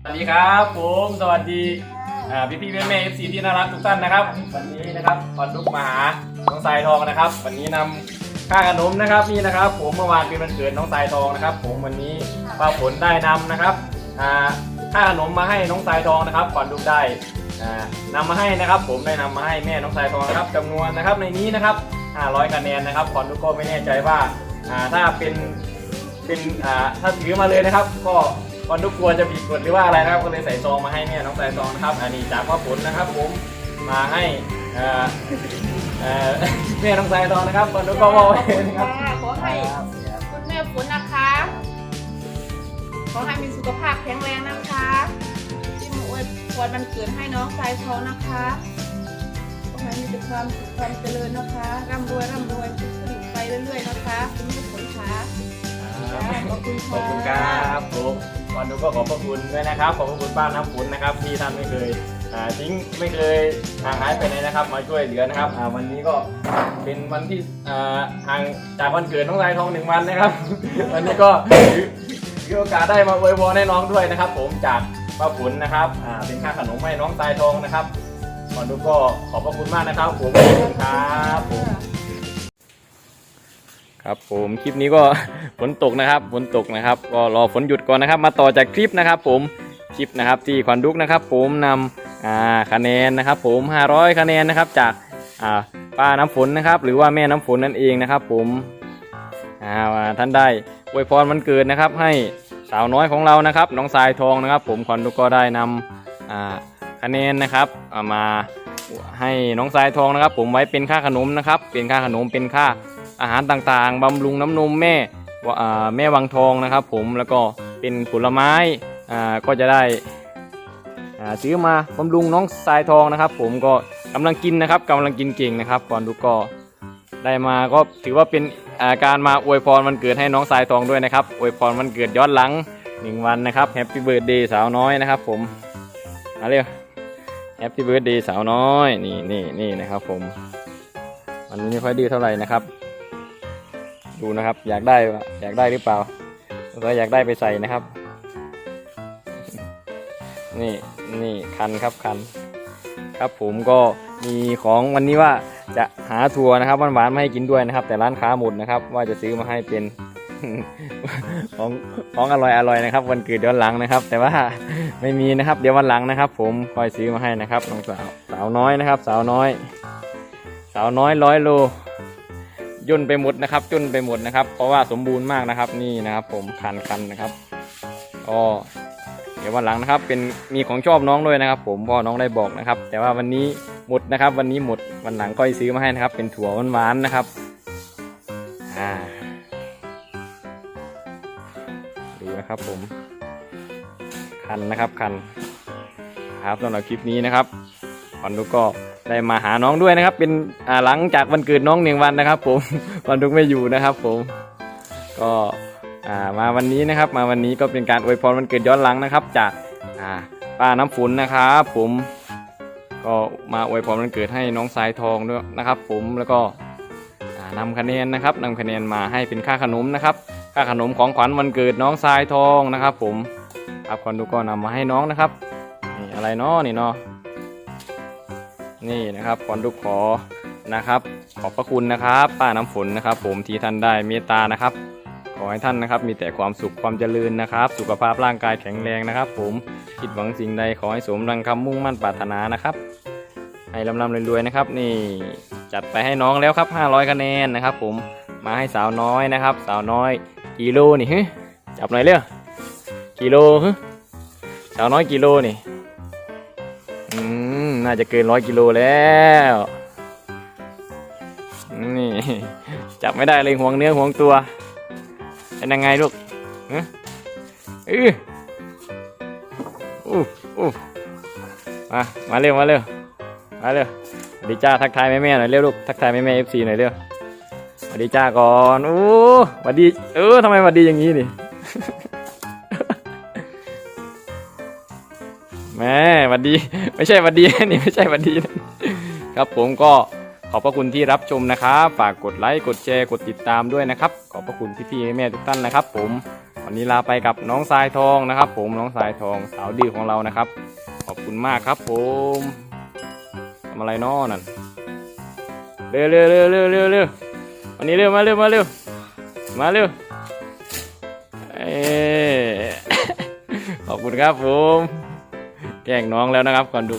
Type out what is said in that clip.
สวัสดีครับผมสวัสดีพี่พี่แม่แม่เอฟซีที่น่ารักทุกท่านนะครับ วันนี้นะครับขอลุกมาหาน้องสายทองนะครับ วันนี้นำค่าขนมนะครับนี่นะครับ ผมเมื่อวานเป็นวันเกิดน้องสายทองนะครับ ผมวันนี้ป้าฝนได้นำนะครับอ่าค่าขนมมาให้น้องสายทองนะครับก่อนุกได้อ่านำมาให้นะครับ ผมได้นำมาให้แม่น้องสายทองนะครับจำนวนนะครับในนี้นะครับ 500คะแนนนะครับก่อนุกก็ไม่แน่ใจว่าถ้าเป็นเป็นถ้าถือมาเลยนะครับ ก็ ก่อนทุกกลัวจะผิดกฎหรือว่าอะไรนะครับ ก็เลยใส่ซองมาให้แม่น้องสายซองนะครับ อันนี้จากพ่อผลนะครับผมมาให้เอ่อเอ่อแม่น้องสายซองนะครับก่อนทุกก็มอบไว้นะครับค่ะขอให้คุณแม่ฝนนะคะ ขอให้มีสุขภาพแข็งแรงนะคะที่มาอวยพรมันเกิดให้น้องสายทองนะคะ ขอให้มีแต่ความสุขความเจริญนะคะ ร่ำรวยร่ำรวยขึ้นไปเรื่อยๆนะคะ คุณแม่ฝนคะขอบคุณขค่ะอบคุณครับผม ก่อนทุกก็ขอบพระคุณด้วยนะครับ ขอบพระคุณป้าน้ำฝนนะครับที่ท่านไม่เคยอ่าทิ้งไม่เคยห่างหายไปไหนนะครับ มาช่วยเหลือนะครับอ่าวันนี้ก็เป็นวันที่อ่าห่างจากวันเกิดน้องสายทองหนึ่งวันนะครับ วันนี้ก็ถือถือโอกาสได้มาอวยพรให้น้องด้วยนะครับ ผมจากป้าฝนนะครับอ่าเป็นค่าขนมให้น้องสายทองนะครับก่อนทุกก็ขอบพระคุณมากนะครับผมขอบคุณครับผม ครับผมคลิปนี้ก็ฝนตกนะครับฝนตกนะครับ ก็รอฝนหยุดก่อนนะครับ มาต่อจากคลิปนะครับ ผมคลิปนะครับที่ขวัญดุกนะครับ ผมนำอ่าคะแนนนะครับ ผม 500 คะแนนนะครับ จากอ่าป้าน้ำฝนนะครับ หรือว่าแม่น้ำฝนนั่นเองนะครับ ผมอ่าท่านได้อวยพรวันเกิดนะครับ ให้สาวน้อยของเรานะครับน้องทรายทองนะครับ ผมขวัญดุกก็ได้นำอ่าคะแนนนะครับามาให้น้องทรายทองนะครับ ผมไว้เป็นค่าขนมนะครับ เป็นค่าขนมเป็นค่า อาหารต่างๆบำรุงน้ำนมแม่แม่วังทองนะครับผมแล้วก็เป็นผลไม้ก็จะได้ซื้อมาบำรุงน้องทรายทองนะครับ ผมก็กำลังกินนะครับกำลังกินเก่งนะครับก่อนดูก็ได้มาก็ถือว่าเป็นาการมาอวยพรวันเกิดให้น้องทรายทองด้วยนะครับอวยพรวันเกิดย้อนหลังหนึ่งวันนะครับแฮปปี้เบิร์ดเดย์สาวน้อยนะครับ ผมมาเร็วแฮปปี้เบิร์ดเดย์สาวน้อยนี่นี่นี่นะครับ ผมมันไม่ค่อยดื้อเท่าไหร่นะครับ ดูนะครับ อยากได้อยากได้หรือเปล่าก็อยากได้ไปใส่นะครับ นี่นี่คันครับคัน ครับผมก็มีของวันนี้ว่าจะหาทัวร์นะครับหวานๆมาให้กินด้วยนะครับ แต่ร้านค้าหมดนะครับ ว่าจะซื้อมาให้เป็นของของอร่อยอร่อยนะครับ วันเกิดย้อนหลังนะครับ แต่ว่าไม่มีนะครับ เดี๋ยววันหลังนะครับ ผมคอยซื้อมาให้นะครับน้องสาวสาวน้อยนะครับ สาวน้อย สาวน้อยร้อยโล ย่นไปหมดนะครับย่นไปหมดนะครับ เพราะว่าสมบูรณ์มากนะครับนี่นะครับ ผมคันคันนะครับก็เดี๋ยววันหลังนะครับ เป็นมีของชอบน้องด้วยนะครับ ผมพ่อน้องได้บอกนะครับ แต่ว่าวันนี้หมดนะครับ วันนี้หมดวันหลังก็ซื้อมาให้นะครับ เป็นถั่วหวานๆนะครับอ่าดูนะครับผมคันนะครับคันครับสำหรับคลิปนี้นะครับ วัญดูก็ได้มาหาน้องด้วยนะครับ เป็นหลังจากวันเกิดน้องหนึ่งวันนะครับ ผมวันทุกไม่อยู่นะครับ ผม ก็มาวันนี้นะครับ มาวันนี้ก็เป็นการอวยพรวันเกิดย้อนหลังนะครับ จากป้าน้ำฝนนะครับ ผมก็มาอวยพรวันเกิดให้น้องสายทองด้วยนะครับ ผมแล้วก็อ่านำคะแนนนะครับนำคะแนนมาให้เป็นค่าขนมนะครับ ค่าขนมของขวัญวันเกิดน้องสายทองนะครับ ผมครับคนดูก็นำมาให้น้องนะครับนี่อะไรเนาะนี่เนาะ นี่นะครับก่อนดูขอนะครับ ขอบพระคุณนะครับป้าน้ำฝนนะครับ ผมที่ท่านได้เมตตานะครับ ขอให้ท่านนะครับ มีแต่ความสุขความเจริญนะครับ สุขภาพร่างกายแข็งแรงนะครับ ผมคิดหวังสิ่งใดขอให้สมดังคำมุ่งมั่นปรารถนานะครับให้ลำลำรวยๆนะครับ นี่จัดไปให้น้องแล้วครับ 500คะแนนนะครับ ผมมาให้สาวน้อยนะครับ สาวน้อยกิโลนี่ฮึจับหน่อยเร็วกิโลฮึสาวน้อยกิโลนี่าจะเกินร้อยกิโลแล้ว นี่ จับไม่ได้เลยห่วงเนื้อห่วงตัวเป็นยังไงลูกฮะอืออู้อู้มา มาเร็ว มาเร็ว มาเร็วสวัสดีจ้าทักทายแม่แม่หน่อยเร็วลูก ทักทายแม่แม่เอฟซีหน่อยเร็วสวัสดีจ้าก่อนโอ้สวัสดี เออทำไมสวัสดีอย่างนี้นี่ ม่วัสดี ไม่ใช่วัสดีนี่ไม่ใช่วัสดีนะครับผมก็ขอบพระคุณที่รับชมนะครับ ฝากกดไลค์กดแชร์กดติดตามด้วยนะครับ ขอบพระคุณพี่ๆแม่ทุกท่านนะครับ ผมวันนี้ลาไปกับน้องทรายทองนะครับ ผมน้องทรายทองสาวดื้อของเรานะครับ ขอบคุณมากครับ ผมทำอะไรน้อนั่นเร็วเร็วเร็วเร็วเร็วเร็ววันนี้เร็วมาเร็วมาเร็วมาเร็วเอขอบคุณครับผม แกล้งน้องแล้วนะครับก่อนดู